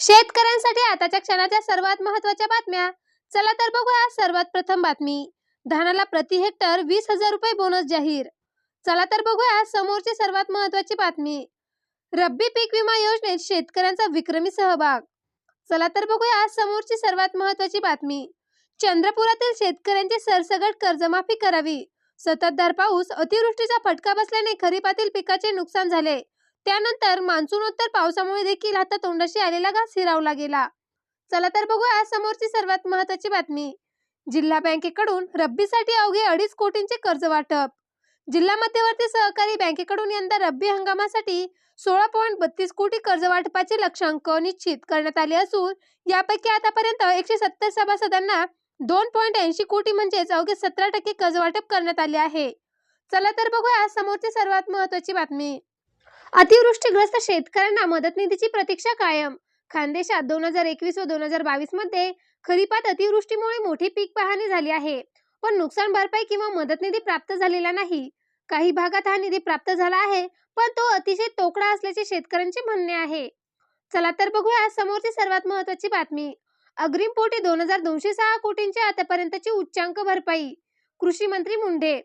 शेतकऱ्यांसाठी आताच्या क्षणाच्या सर्वात महत्त्वाच्या बातम्या. चला तर बघूया सर्वात प्रथम बातमी. धानाला प्रति हेक्टर वीस हजार रुपये बोनस जाहीर. चला तर बघूया समोरची सर्वात महत्वाची बातमी. रब्बी पीक विमा योजनेत शेतकऱ्यांचा विक्रमी सहभाग. चला तर बघूया समोरची सर्वात महत्त्वाची बातमी. चंद्रपुरातील शेतकऱ्यांची सरसगट कर्जमाफी करावी. सततधार पाऊस अतिवृष्टीचा फटका बसल्याने खरीपातील पिकाचे नुकसान झाले. त्यानंतर मान्सूनोत्तर पावसामुळे देखील आता तोंडाशी आलेला घास हिरावला गेला. चला तर बघूया समोरची सर्वात महत्त्वाची बातमी. जिल्हा बँकेकडून रब्बीसाठी अवघे अडीच कोटींचे कर्ज वाटप. जिल्हा मध्यवर्ती सहकारी बँकेकडून यंदा रब्बी हंगामासाठी सोळा पॉईंट बत्तीस कोटी कर्ज वाटपाचे लक्षांक निश्चित करण्यात आले असून यापैकी आतापर्यंत एकशे सत्तर सभासदांना दोन पॉईंट ऐंशी कोटी म्हणजेच अवघे सतरा टक्के कर्ज वाटप करण्यात आले आहे. चला तर बघूया समोरची सर्वात महत्त्वाची बातमी. अतिवृष्टीग्रस्त शेतकऱ्यांना मदत निधीची प्रतीक्षा कायम. खानदेशात दोन हजार एकवीस व दोन हजार बावीसमध्ये खरीपात अतिवृष्टीमुळे मोठी पीक पाहणी झाली आहे. पण नुकसान भरपाई किंवा मदत निधी प्राप्त झालेला नाही. काही भागात हा निधी प्राप्त झाला आहे पण तो अतिशय तोकडा असल्याचे शेतकऱ्यांचे म्हणणे आहे. चला तर बघूया समोरची सर्वात महत्वाची बातमी. अग्रिम पोटी दोन हजार दोनशे सहा कोटींची आतापर्यंतची उच्चांक भरपाई. कृषी मंत्री मुंडे